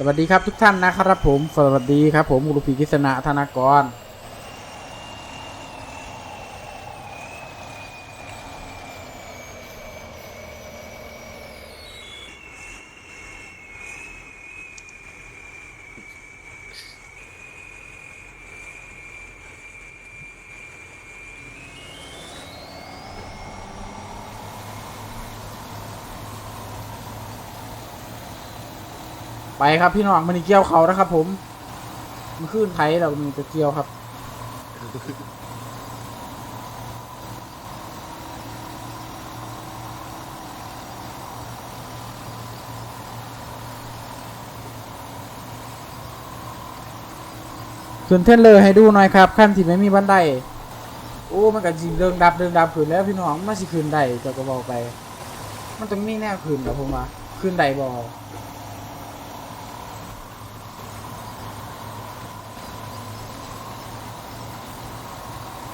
สวัสดีครับทุกท่านนะครับผม สวัสดีครับผมอุลุปีกิษณะธนากร ครับพี่น้องมันนี่เกี่ยวเขานะครับ ผมมันขึ้นไทยเรามีจะเกี่ยวครับขึ้นเทนเลอร์ให้ดูหน่อยครับขั้นที่ไม่มีบันไดโอ้มันก็จริงเดิงดับเดิงดับขึ้นแล้วพี่น้องมันสิขึ้นได้จะก็บอกไป มันต้องมีแนวขึ้นครับผมว่าขึ้นได้บอ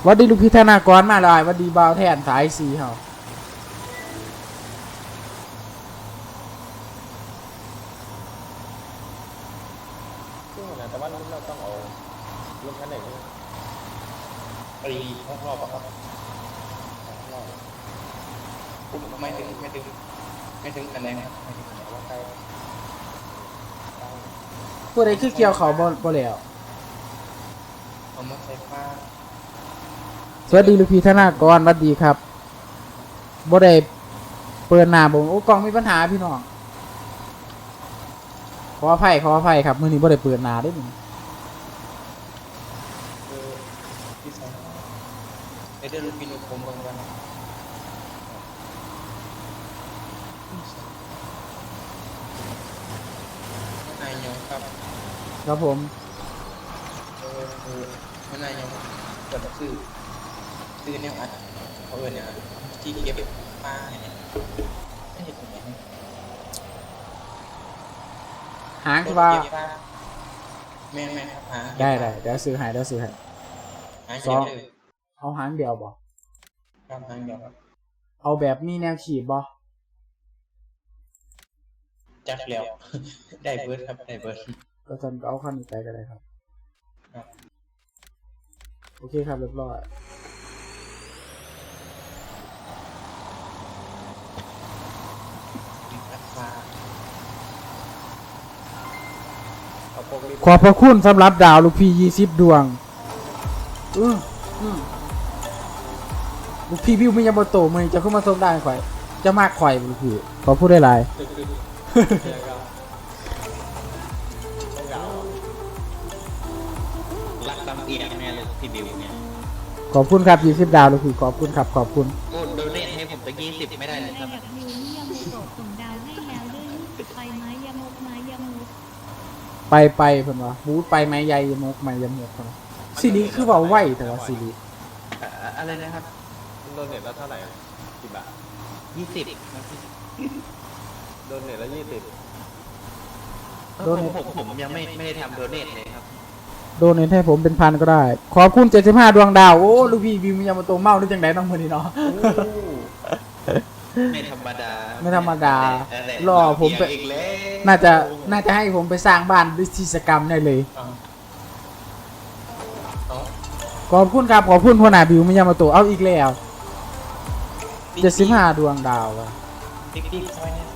วัดดีลูกพี่ธนากรมาเลยวัดดีบาวแทนสายสีเฮาซึ่งนะแต่ว่าเราต้องเอารถคันไหนเนี่ยไปห้องรอบอะครับห้องรอบผมไม่ถึงไม่ถึงไม่ถึงคะแนนไม่ถึงคะแนนว่าใกล้ผู้ใดคือเกี่ยวเขาบ่บ่แล้วผมมาใช้ผ้า สวัสดีลูกพี่ธนากรสวัสดีครับบ่ได้เปิดหน้าบ่โอ้กล้องมีปัญหาพี่น้องขออภัยขออภัยครับมื้อนี้บ่ได้เปิดหน้าเด้อมื้อนี้คือที่ใช้ไอเดอร์ลูปินผมบางวันนายยงครับครับผมเออคือมันนายยงกดซื้อ ซื้อเนี่ยอัดเขาเอิญเนี่ยที่เก็บผ้าเนี่ยไม่เห็นตรงไหนหางที่ว่าแม่แม่ครับหาได้ได้เดี๋ยวซื้อให้เดี๋ยวซื้อให้หาเก็บเลยเอาหางเดียวบ่ครับหางเดียวครับเอาแบบมีแนวขีดบ่จักแล้ว ได้เบิร์ดครับ ได้เบิร์ดก็จนก็เอาคันนี้ไปก็ได้ครับครับ โอเคครับเรียบร้อย ราคา เอาพวกรีบ ขอบพระคุณสำหรับดาวลูกพี่ยี่สิบดวงอืออือลูกพี่วิวมียาโมโตะมือจะขึ้นมาส่งได้ข่อย จะมากข่อยบ่ลูกพี่ขอพูดได้หลายรักลำเอียงเนี่ยเลยพี่บิวเนี่ยขอบคุณครับยี่สิบดาวลูกพี่ขอบคุณครับขอบคุณโอ้โดเนทให้ผมตั้งยี่สิบไม่ได้เลยครับ ไปไปเพิ่นว่าบูธไปไหมใหญ่ยมกไหมยมกเพิ่นว่าซีรีส์คือเว่าไหวแต่ว่าซีรีส์อะอะไรนะครับโดนเน็ตแล้วเท่าไหร่กี่บาทยี่สิบโดนเน็ตแล้วยี่สิบผมผมผมยังไม่ไม่ได้ทำโดเนทเลยครับ โดนเนทให้ผมเป็นพันก็ได้ ขอบคุณ75 ดวงดาว โอ้ ลูกพี่วิวมียาโมโตะเมาได้จังไดน้องมื้อนี้เนาะ ไม่ธรรมดาไม่ธรรมดานั่นแหละรอผมไปลำเอียงอีกแล้วน่าจะน่าจะให้ผมไปสร้างบ้านด้วยกิจกรรมได้เลย เอาเอาขอบคุณครับขอบคุณพ่อหนาบิวมียาโมโตะเอาอีกแล้ว75ดวงดาวอะติ๊กติ๊กซอยเนี่ย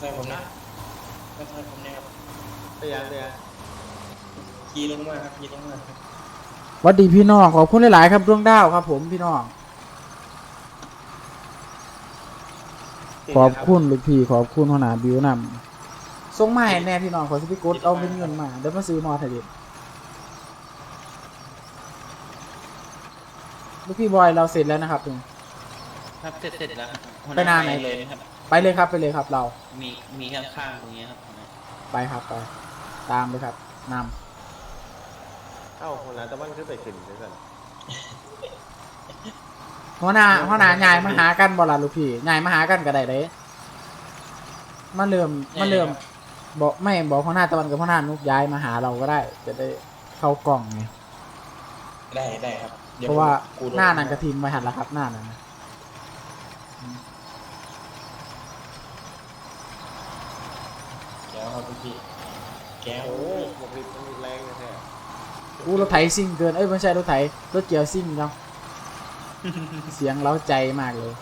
ก็ซอยผมนะก็ซอยผมเนี่ยครับเตียเตียขี่ลงมาครับขี่ลงมาครับหวัดดีพี่น้องขอบคุณหลาย ๆ ครับดวงดาวครับ ผมพี่น้องขอบคุณลูกพี่ขอบคุณพ่อหนาบิวนำส่งมาให้แน่พี่น้องขอสิพี่กดเอาเป็นเงินมาเดี๋ยวมาซื้อมอไทยเด็ดลูกพี่บอยเราเสร็จแล้วนะครับครับเสร็จเสร็จแล้วครับไปนานไหนเลยครับ ไปเลยครับไปเลยครับเรามีมีข้างๆตรงนี้ครับไปครับไปตามเลยครับนเอ้าคนละแต่วันขึ้นไปขึ้นด้วยกันำหัวหน้าหัวหน้าใหญ่มาหากันบ่ล่ะลูกพี่ใหญ่มาหากันก็ได้เลยมาเริ่มมาเริ่มบอกไม่บอกพ่อหน้าตะวันกับพ่อหน้านุกย้ายมาหาเราก็ได้ จะได้เข้ากล่องไงได้ได้ครับดี๋ยเพราะว่ากูโดหน้านันกระทินมาหันแล้วครับหน้านั้น นะแก้วครับพี่แก้วโอ้หมกลิบมันแรงเลยแท้อู้รถไถซิ่งเกิน เอ้ยไม่ใช่รถไถ รถเกียวซิ่งเนาะ เสียงเล้าใจมากเลย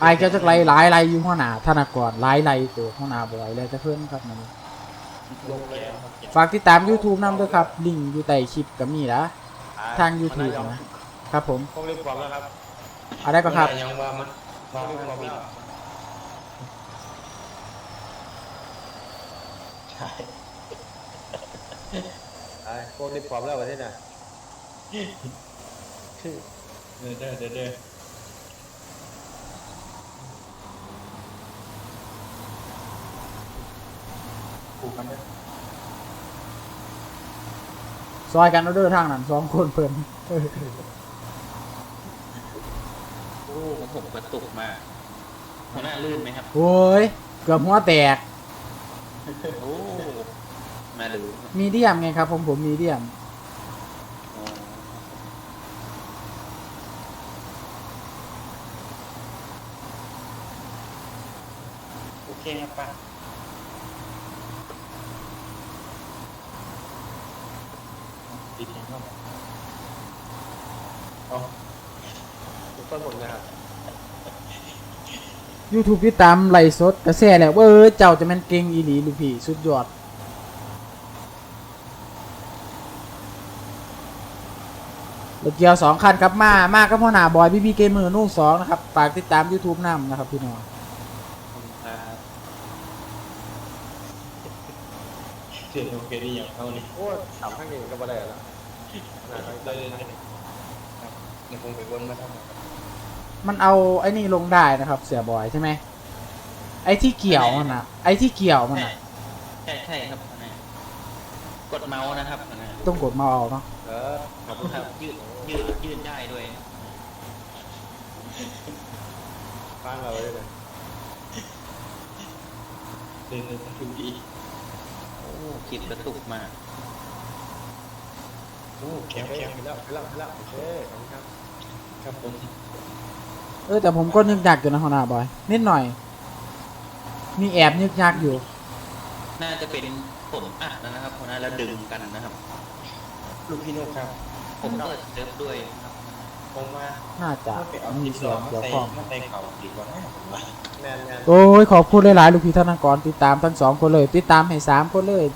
ไอ้เจ้าจักไรหลายไรอยู่หัวหน้าธนากรหลายไรตัวหัวหน้าบ่อยเลยจะเพิ่มครับมันลงแก้วครับแก้วฝากติดตาม YouTube นำด้วยครับ ลิงก์อยู่ใต้คลิปก็มีนะทาง YouTube นะครับผมต้องรีบความแล้วครับเอาได้ก็ครับยังว่ามันว่ามันมี ใช่ไอ้พวกรีบความแล้วประเทศน่ะเด้อเด้อเด้อเด้อผูกกันด้วยซอยกันเอาเด้อทางนั้นสองคนเพิ่นโอ้ของผมกระตุกมากหัวหน้าลื่นไหมครับโอ้ยเกือบหัวแตก โอ้มาดูมีเดียมไงครับ ผมผมมีเดียมอ๋อโอเคครับป้าปิดยังครับเอาทุกต้นหมดนะครับ YouTube ที่ตามไลฟ์สดกระแสแล้วเออเจ้าจะแม่นเก่งอีหลีลูกพี่สุดยอดรถเกียวสองคันครับมา มากับพ่อหน้าบอยบีบีเกมเมอร์นู่นสองนะครับฝากติดตาม YouTube นำนะครับพี่น้องขอบคุณครับเสียงโอเคดีอย่างเท่านี้โอ้สามข้างเองก็บ่ได้แล้วนะได้เลยครับเดี๋ยวผมไปวนมาทำครับ มันเอาไอ้นี่ลงได้นะครับ เสียบอยใช่ไหมไอ้ที่เกี่ยวมันอะไอ้ที่เกี่ยวมันใช่อะใช่ใช่ครับหัวหน้ากดเมาส์นะครับหัวหน้าต้องกดมาเอาเนาะเออขอบคุณครับยืดยืดยืดได้ด้วยฟังเราเลยเลยเดินเดินดูดีโอ้คลิปกระตุกมากโอ้แคโอมเคแคมไปแล้วไปแล้วไปแล้วโอเคขอบคุณครับครับผม เออแต่ผมก็นึกอยากอยู่นะหัวหน้าบอย นิดหน่อย มีแอบนึกยากอยู่ น่าจะเป็นผมอัดนะครับหัวหน้าแล้วดึงกันนะครับ ลูกพี่นุกครับ ผมเปิดเซิร์ฟด้วยครับผมว่าน่าจะถ้าไปเอามีที่สเสีอยงงมาเกี่ยวใส่ข้องมาใส่เข่าดีกว่านะผมว่าแมนแมนโอ้ยขอบคุณหลายๆลูกพี่ธนากรติดตามทั้งสองคนเลย ติดตามให้สามคนเลย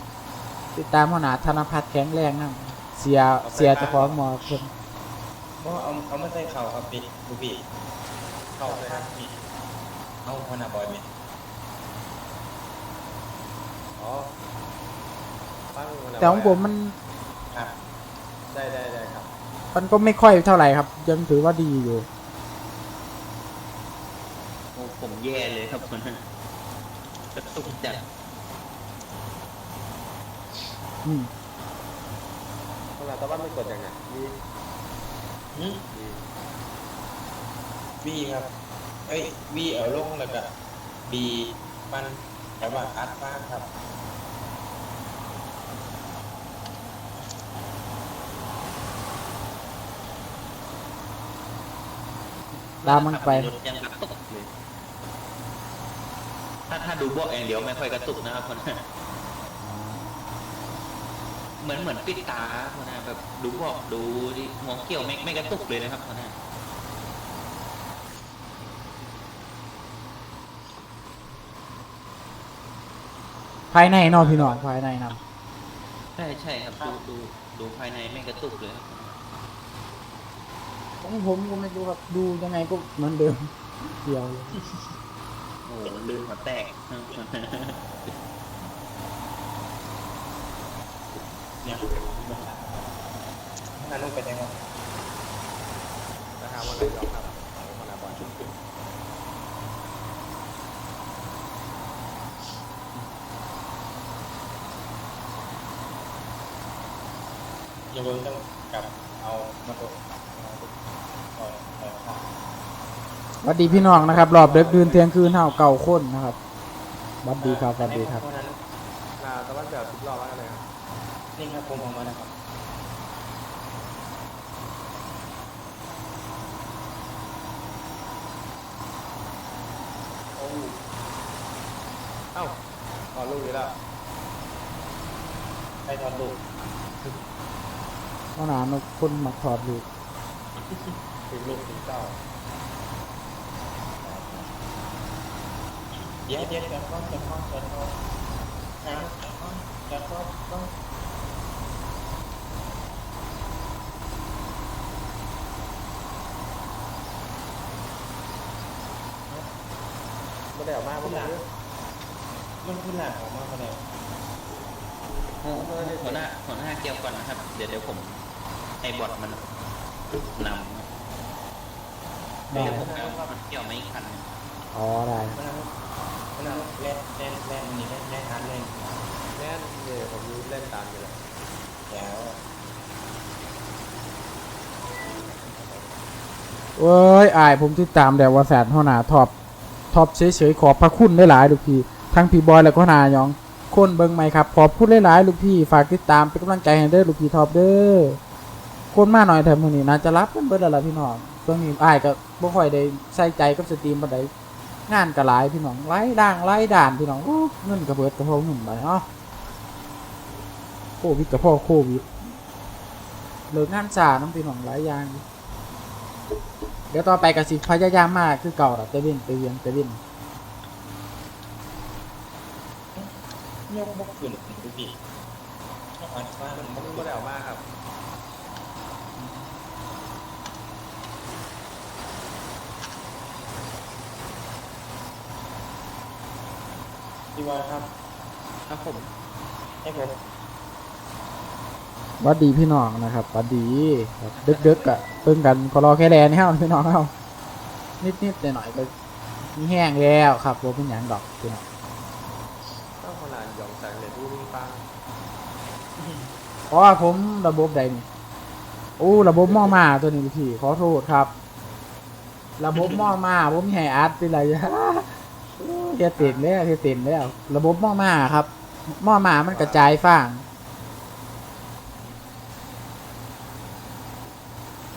ติดตามหัวหน้าธนพัฒน์แข็งแรงนะเสียเสียเจะของหมอคนเพราะเอาเอามาใส่เข่าครับพี่ลูกพี่ เข่าเลยครับพี่เอาพนาบอยไหมอ๋อฟังนแต่ของผมมันครับได้ได้ได้ครับ มันก็ไม่ค่อยเท่าไหร่ครับ ยังถือว่าดีอยู่โอ้ผมแย่เลยครับหัวหน้ากระตุกจัดอืมขนาดตะวันไม่กดอย่างไงมีหืมมี วีครับ เอ้ยวีเอาลงแล้วก็บีมันแต่ว่าอัดมากครับตามมันไปรถยังกระตุกเลยถ้าถ้าดูเบอกอย่างเดียวไม่ค่อยกระตุกนะครับคนน่ะเหมือนเหมือนปิดตาคนน่ะแบบดูเบอกดูดิหัวเกี่ยวไม่ไม่กระตุกเลยนะครับคนน่ะ ภายในเนอนพี่น้องภายในนใช่ใช่ครับดูดูดูภายในไม่กระตุกเลยครับำของผมก็ไม่รู้ครับดูยังไงก็เหมือนเดิมเดียวเลยโอ้ลืมหัวแตกเนี่ยนั่นลงไปได้ครับนะครับวันไหนยอมครับเอาขนาดบอล อย่าเพิ่งต้องกลับเอามาตัวเอาตัวเอาเอาสวัสดีพี่น้องนะครับ รอบเด็กดืนเที่ยงคืนเท่าเก่าคนนะครับสวัสดีครับสวัสดีครับวันนั้นอ่าตะวันแบบสิบรอบแล้วเลยครับนี่ครับผมเอามาแล้วครับโอ้เอ้าขอลูกนี้แล้วไปทอดลูก ข้าวหนกคนมักถอดลูกถึงลูกถึงเต้าเดี๋ยวเดี๋ยวเดี๋ยอนเดี๋ยวก่อนเดี๋ยวก่อนน้ำเดี๋ยวก่อนเดี๋ยวก่อนต้องไม่ได้ออกมาไม่ได้มันขึ้นหลังออกมาแล้วหัวหัวหน้าหัวหน้าเกี่ยวก่อนนะครับ เดี๋ยวเดี๋ยวผม ไอ้บอทมันนำครับได้ เดี๋ยวผมเอามันเกี่ยวไม่คันอ๋อได้ มันเอามันเอาแล่นแล่นแล่นนี่แล่นแล่นทันเล่นแน่นเนี่ยผมเล่นตามอยู่แล้วเดี๋ยวเว้ยอายผมติดตามแต่ว่าแสนเท่าหนาท็อปท็อปเฉยๆขอบพระคุณหลายๆลูกพี่ ทั้งพี่บอยแล้วก็นายอง คนเบิ่งไหมครับ ขอบคุณหลายๆลูกพี่ ฝากติดตามเป็นกำลังใจให้เด้อลูกพี่ท็อปเด้อ คนมาหน่อยแถมมือนี้น่าจะรับกันเบิดแล้วล่ะพี่น้องช่วงนี้อายก็บ่ค่อยได้ใส่ใจกับสตรีมปานใดงานก็หลายพี่น้องหลายด่างหลายด่านพี่น้องเงินก็เบิดก็พอเงินไปเนาะโควิดก็พอโควิดเลิกงานช้าน้ำพี่น้องหลายอย่างเดี๋ยวต่อไปกับสิพยายามมากคือเก่าดอกเตวินเตเวียนเตวินยกบกขึ้นดูดิต้องอัดฟ้ามันบกไม่ขึ้นได้ออกมาครับ พี่บอยครับ ครับผม ให้ผมหวัดดีพี่น้องนะครับหวัดดีครับดึกๆกะเพิ่งกันขอรอแค่แลนให้เฮาพี่น้องเฮานิดๆหน่อยๆก็มีแห้งแล้วครับบ่เป็นหยังดอกพี่น้องต้องขนาดหยองแสงเลยดูมีฟังเพราะว่าผมระบบใดนี่โอ้ระบบหม้อมาตัวนี้พี่ขอโทษครับ ระบบหม้อมาผมมีให้อัดเป็นไรเฮ็ดเต็มแล้วเฮ็ดเต็มแล้ว ระบบหม้อมาครับหม้อมามันกระจายฟ้าง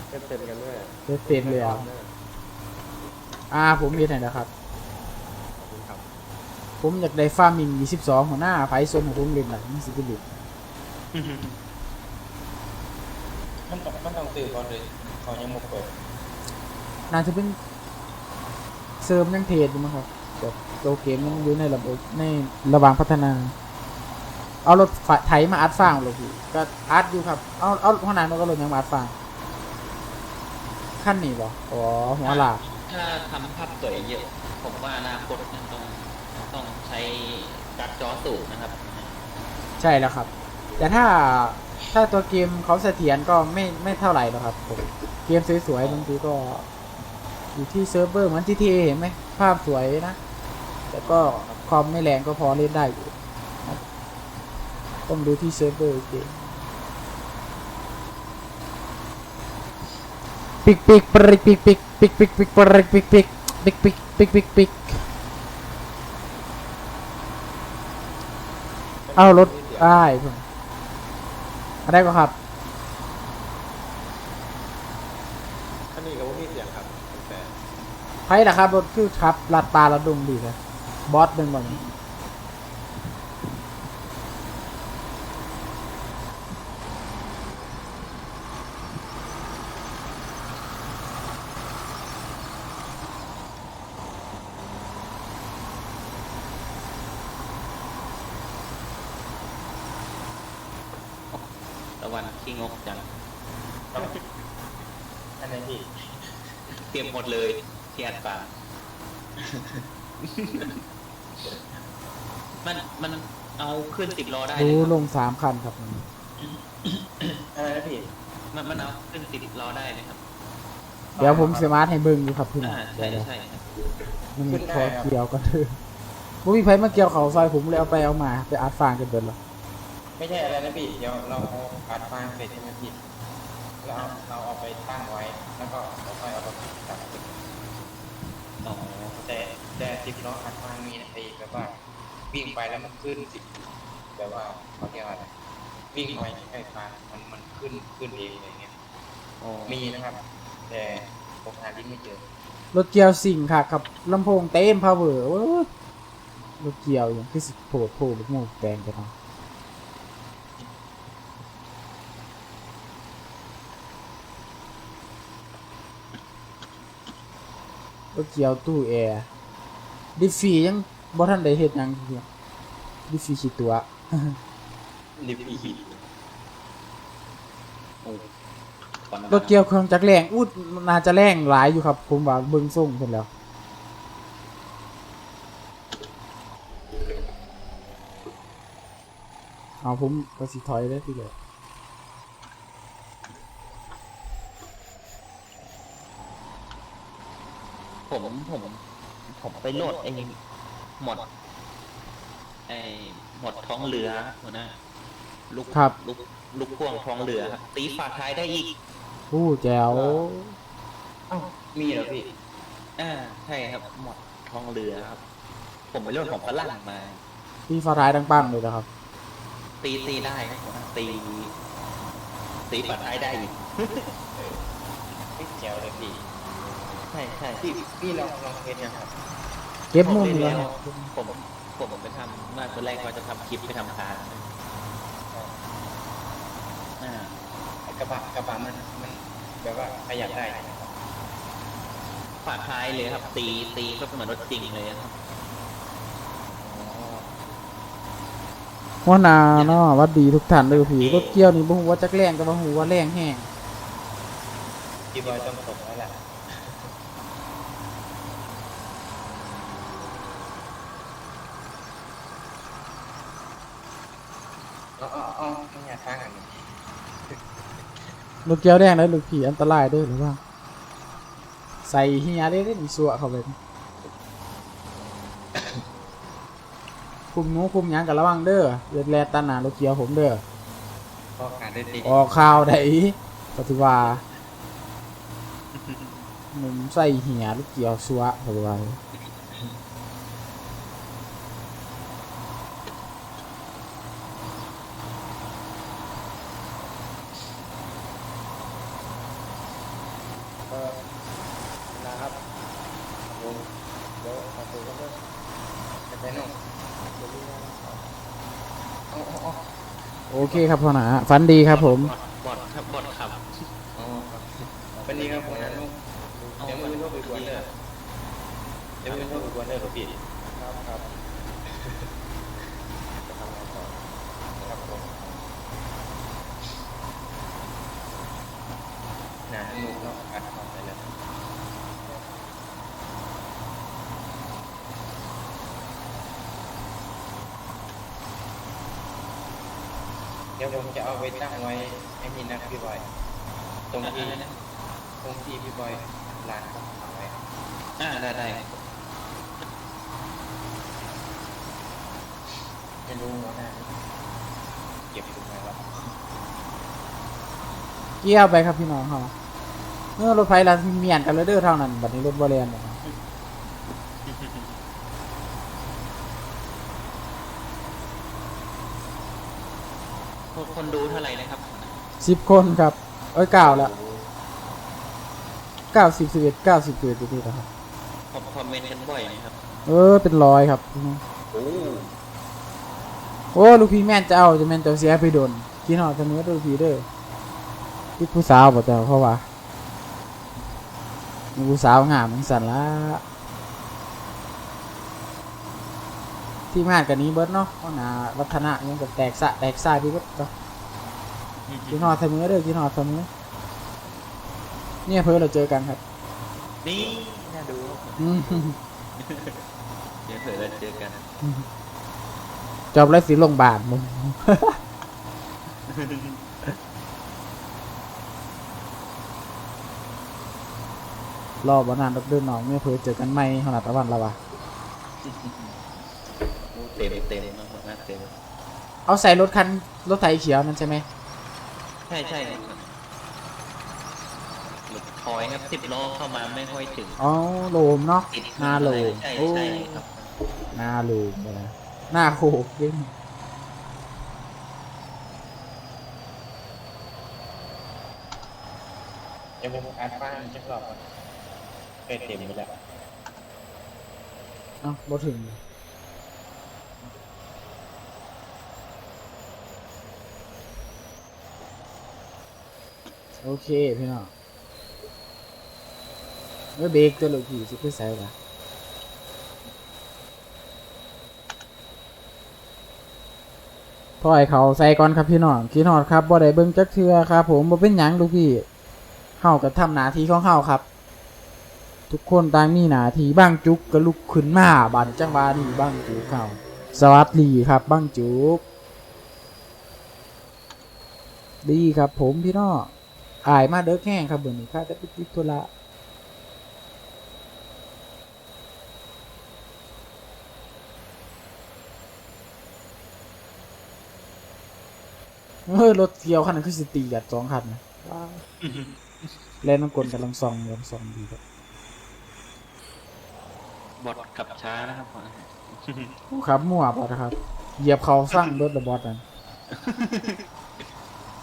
เต็มเต็มกันด้วยเฮ็ดเต็มแล้วอ่าผมเฮ็ดให้นะครับขอบคุณครับ ผมอยากได้ฟาร์มิง22หัวหน้าไฟซนของผมเล่นหน่อยมันสิเป็นเล่นมันต้องมันต้องตื่นก่อนเลยเขายังไม่เปิดน่าจะเป็นเซิร์ฟยังเทรดอยู่มั้งครับ แต่ตัวเกมยังอยู่ในระบบในระหว่างพัฒนา เอารถไถมาอัดฟางเลยพี่ก็อัดอยู่ครับ เอาเอาหัวหน้ามันก็รถยังมาอัดฟางขั้นนี้บ่อ๋อหัวหลากถ้าทำภาพสวยเยอะ ผมว่าอนาคตมันต้องต้องใช้การ์ดจอสูงนะครับ ใช่แล้วครับ แต่ถ้าถ้าตัวเกมเขาเสถียรก็ไม่ไม่เท่าไหร่หรอกครับผมเกมสวยๆบางทีก็อยู่ที่เซิร์ฟเวอร์เหมือน GTA เห็นไหมภาพสวยนะ แต่ก็ความไม่แรงก็พอเล่นได้อยู่นะต้องดูที่เซิร์ฟเวอร์เกมปิกปิกปริกปิกปิกปิกปิกปิกปริกปิกปิกปิกปิกปิกปิกปิกเอารถอ้ายผมอะไรก็ครับอันนี้ก็ว่ามีเสียงครับแต่ใครนะครับรถคือครับลัดปลาลัดดงดีเลย บอสเป็นบ่นี้ตะวันขี้งกจังอันนั้นพี่ เตรียมหมดเลยเทียดปากมันมันเอา ขึ้นสิบล้อได้ดูเลยคลรับงสามคันครับอะไรนะพี่มันมันเอาขึ้นสิบล้อได้เลยครับ เดี๋ยวผมสมาร์ทให้เบิ่งอยู่ครับพี่น้องอ่าเดี๋ใช่ยวใช่ครับๆมันมีขอเกี่ยวกันเถอะบ่มีไผมาเกี่ยวเขาซอยผมเลยเอาไปเอามา ไปอัดฟางกันเบิดหรอไม่ใช่อะไรนะพี่ เดี๋ยวเราเอาอัดฟางเสร็จใช่ไหมพี่เราเราเอาไปตั้งไว้ แล้วก็เราค่อยเอาไปจับอ๋อแต่แต่สิบล้ออัดฟางมีไอ้แบบว่า วิ่งไปแล้วมันขึ้นสิแบบว่าเขาเรียกว่าอะไรวิ่งไปใกล้ฟางมันมันขึ้นขึ้นเองอะไรเงี้ยอ๋อมีนะครับ แต่ผมหาลิงก์ไม่เจอรถเกี่ยวสิ่งค่ะกับลำโพงเต็มพาวเวอร์รถเกี่ยวอย่างคือสิโผล่โผล่ลูกหมูแปลงกันเนาะรถเกี่ยวตู้แอร์ดิฟฟี่ยัง บ่ทันได้เฮ็ดหยังอยู่ดิฟฟี่ขี้ตัว ลิฟต์อีกโอ้ก่อนหน้ารถเกี่ยวเครื่องจักรแรงอู้น่าจะแรงหลายอยู่ครับ ผมว่าเบิ่งส่งเพิ่นแล้ว เอาผมก็สิถอยได้ทีเดียวผมผม ผมไปโหลดไอ้ หมดไอ้หมดท้องเรือหัวหน้าลูกครับ ลูกลูกพ่วงท้องเรือครับตีฝาท้ายได้อีกอู้แจ๋วเอ้ามีเหรอพี่ อ่าใช่ครับ หมดท้องเรือครับ ผมไปโหลดของฝรั่งมาพี่ฟ้าร้ายดังปังเลยนะครับ ตีตีได้ครับหัวหน้าตีตีฝาท้ายได้อีกไม่แจ๋วเลยพี่ ใช่ใช่พี่พี่ลองลองเทสยังครับ เก็บมุมผเลเล่ยนแล้วผมผมไปทำมาตอนแรกว่าจะทำคลิปไปทำทานอ่าไอ้กระบะกระบะมันมันแบบว่าขยับได้นะครับฝาท้ายเลยครับ ตีตีก็เหมือนรถจริงเลยครับอ๋อหัวหนาเนาะหวัดดีทุกท่านเลยพี่รถเกี่ยวนี่บ่ฮู้ว่าจักแรงก็บ่ฮู้ว่าแรงแห้งพี่บอยต้องตกแล้วแหละ อ๋ออ๋ออ๋อไม่อยากฟังอันนี้รถเกี่ยวแดงแล้วลูกพี่อันตรายเด้อหรือว่า ใส่เฮียได้ได้มีสัวเข้าไปคุมหนูคุมหยังก็ระวังเด้อเลือดแลตันหน้ารถเกี่ยวผมเด้อก็การได้ดีออกข่าวได้ปฏิว่าหนุ่มใส่เหียลูกเกี่ยวสัวปฏิว่า เออนะครับผมเดี๋ยวขอตัวกันด้วย จะไปนู่นเดี๋ยวมีงานนะครับอ๋ออ๋ออ๋อโอเคครับพ่อหนาฟันดีครับผม บอดครับบอดครับอ๋อวันนี้ครับผมนะลูกเดี๋ยวมือลูกไปกวนเด้อเดี๋ยวมือลูกไปกวนเด้อครับพี่ครับครับจะทำงานต่อครับผมหนาลูกเนาะอัดเข้าไปเลยเดี๋ยวผมจะเอาไปตั้งไว้ให้มีนักพี่บอย ตรงที่ตรงที่พี่บอยร้านเขาทำไว้อ่าได้ได้ไม่รู้หัวหน้าเก็บตรงไหนวะเกี่ยวไปครับพี่น้องเขาเมื่อรถไฟลาเมียนกันเลยเด้อเท่านั้นบัดนี้รถบริเวณ คนคนดูเท่าไหร่นะครับสิบคนครับ เอ้ยเก้าแล้วเก้าสิบสิบเอ็ดเก้าสิบเอ็ดตัวนี้นะครับคอมคอมเมนต์กันบ่อยนะครับ เออเป็นร้อยครับ โอ้โอ้ลูกพี่แม่นจะเอาจะแม่นจะเสียไปโดนกินหอดเสมอลูกพี่เด้อที่ผู้สาวบอกจะเพราะว่ามีผู้สาวงามมันสั่นละ ทีมงานกันนี้เบิร์ดเนาะว่าหนาวัฒนะยังกับแตกสะแตกซ่ายพี่เบิร์ดก็กินหอดเสมอเด้อกินหอดเสมอเนี่ยเพื่อเราเจอกันครับ นี่น่าดูครับอืมเดี๋ยวเผื่อเราเจอกันจบแล้วสิลงบาทมึงรอบวันนั้นรถเดินน้องเนี่ยเพื่อเจอกันไหมขนาดตะวันละวะ เต็มเต็มนะหัวหน้าเต็มเอาใส่รถคันรถไถเขียวนั่นใช่ไหมใช่ใช่รถถอยครับสิบล้อเข้ามาไม่ค่อยถึงอ๋อโลมเนาะติดหน้าโลมใช่โอ้ใช่ครับหน้าโลมเลยนะหน้าโคกเด้งเดี๋ยวผมอัดฟังอีกสักรอบก่อนใกล้เต็มไปแล้วเอ้าบ่ถึง โอเคพี่น้องเมื่อเบรกตัวลูกพี่สิไปใส่ละถอยเขาใส่ก่อนครับพี่น้องพี่น้องครับบ่ได้เบิ่งจักเทื่อครับ ผมบ่เป็นหยังลูกพี่เฮาก็ทำหน้าที่ของเฮาครับ ทุกคนต่างมีหน้าที่บ้างจุกก็ลุกขึ้นมาบันจังหวะนี้บ้างจุกเขาสวัสดีครับบ้างจุกดีครับผมพี่น้อง อายมาเด้อแห้งครับเบอร์นี้ข้าจะไปติดธุระเฮ้ยรถเกี่ยวคันนั้นคือสิตีกัดสองคันนะว้าวเล่นน้ำกลกำลังซองกำลังซองดีครับบอดขับช้านะครับครับมั่วบอดนะครับ เหยียบเขาสร้างรถระบอดนั้น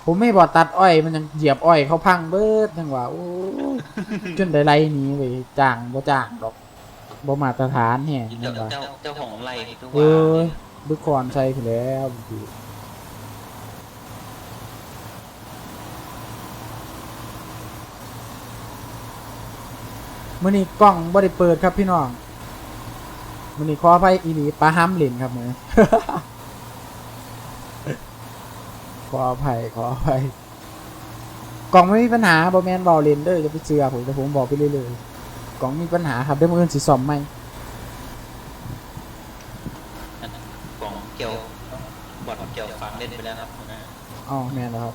ผมไม่บอดตัดอ้อยมันยังเหยียบอ้อยเขาพังเบิดจังหวะโอ้จนได้ไล่หนี้เลยจ้างบ่จ้างดอกบ่มาตรฐานแห่งเจ้าจังหวะเจ้าเจ้าของไรก็เอว่าอบึกคอนใส่ไปแล้วบางทีมื้อนี้กล้องบ่ได้เปิดครับพี่น้องมื้อนี้ขออภัยอีหลีปลาห้ามเล่นครับมื้อนี้ ขออภัยขออภัยกล่องไม่มีปัญหาบอแมนบอลเลนเดอร์จะไปเชื่อผมแต่ผมบอกไปเรื่อยๆกล่องมีปัญหาครับได้มื่ออื่นสิซ่อมไหมกล่องเกี่ยวบอดเกี่ยวฟังเล่นไปแล้วครับหัวหน้าอ๋อแมนแล้วครับ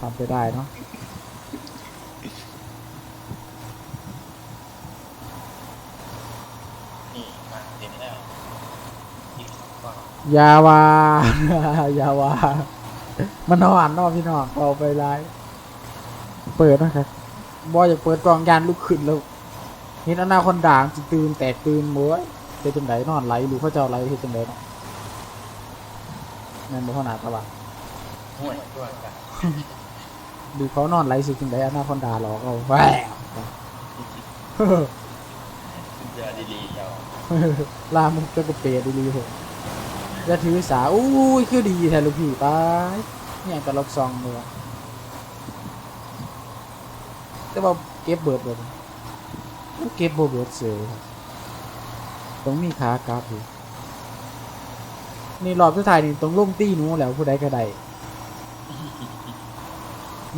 ทำไปได้เนาะ นี่มาเต็มแล้วอีกก่อน อ ยาวาอยาวา มันนอนเนอกพี่น้องเอาไปไลฟ์เปิดนะครับบอยอยากเปิดกล่องยานลุกขึ้นแล้วเห็นอนาคอนด่างสิตื่นแตกตื่นหมวยเฮ็ดจังไดนอนไหลหรือเขาเจ้าไหลเฮ็ดจังไดเนาะแม่นบ่ขนาดตะวันห่วยตัวกันดูเขานอนไหลสิจังไดอนาคอนดาหลอกเอาแหวจะดีๆเจ้าลามุกจะกระเปรดดีๆผ มจะถือสาอุ้ยคือดีแท้ลูกพี่ไปเนี่ยกระลอกซองเลยแต่ว่าเก็บเบิดเลยเก็บบ่เบิดเสียต้องมีขากราฟอยู่นี่รอบสุดท้ายนี่ต้องลงตีนูแล้วผู้ใดก็ได้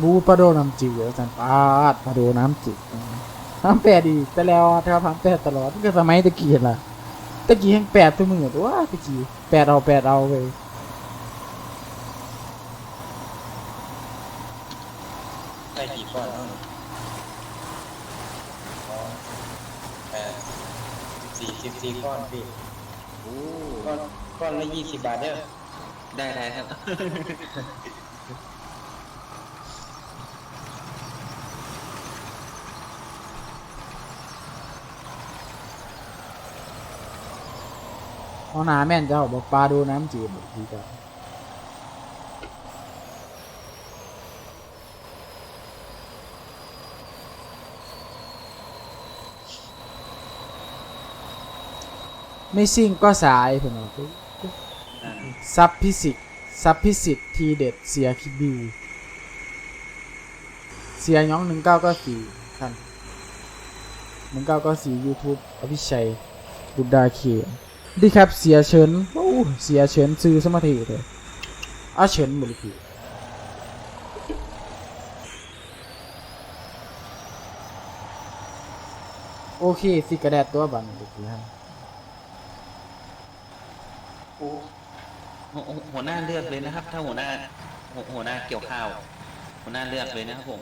บูปลาโดน้ำจืดอาจารย์ปาดปลาโดน้ำจืดน้ำแปดดีแต่แล้วครับน้ำแปดตลอดตั้งแต่สมัยตะกี้ล่ะะกี้ยังแปดตัวมือตัวว่าตะกี้แปดเอาแปดเอาเว้ยได้กี่ก้อนแล้วสองแปดสี่สิบสี่ก้อนพี่โอ้ก้อนก้อนละยี่สิบบาทเด้อได้ได้ครับ เอาหนาแม่นเจ้าบอกปลาดูน้ำจืดบอกดีจ้ะไม่ซิ่งก็สายเพื่อนบอกซับพิสิทธิ์ซับพิสิทธิ์ทีเด็ดเสียคิดบิวเสียย้องหนึ่งเก้าก็สี่ท่านหนึ่งเก้าก็สี่ยูทูบอภิชัยบุดดาเขีย ดีครับเสียเฉินโอ้เสียเฉินซื้อสมาธิเลยอาเฉินบริพีโอเคสิกระแดดตัวบันบริพีฮะหัวหัวหน้าเลือกเลยนะครับ ถ้าหัวหน้าหัวหน้าเกี่ยวข้าว หัวหน้าเลือกเลยนะครับผม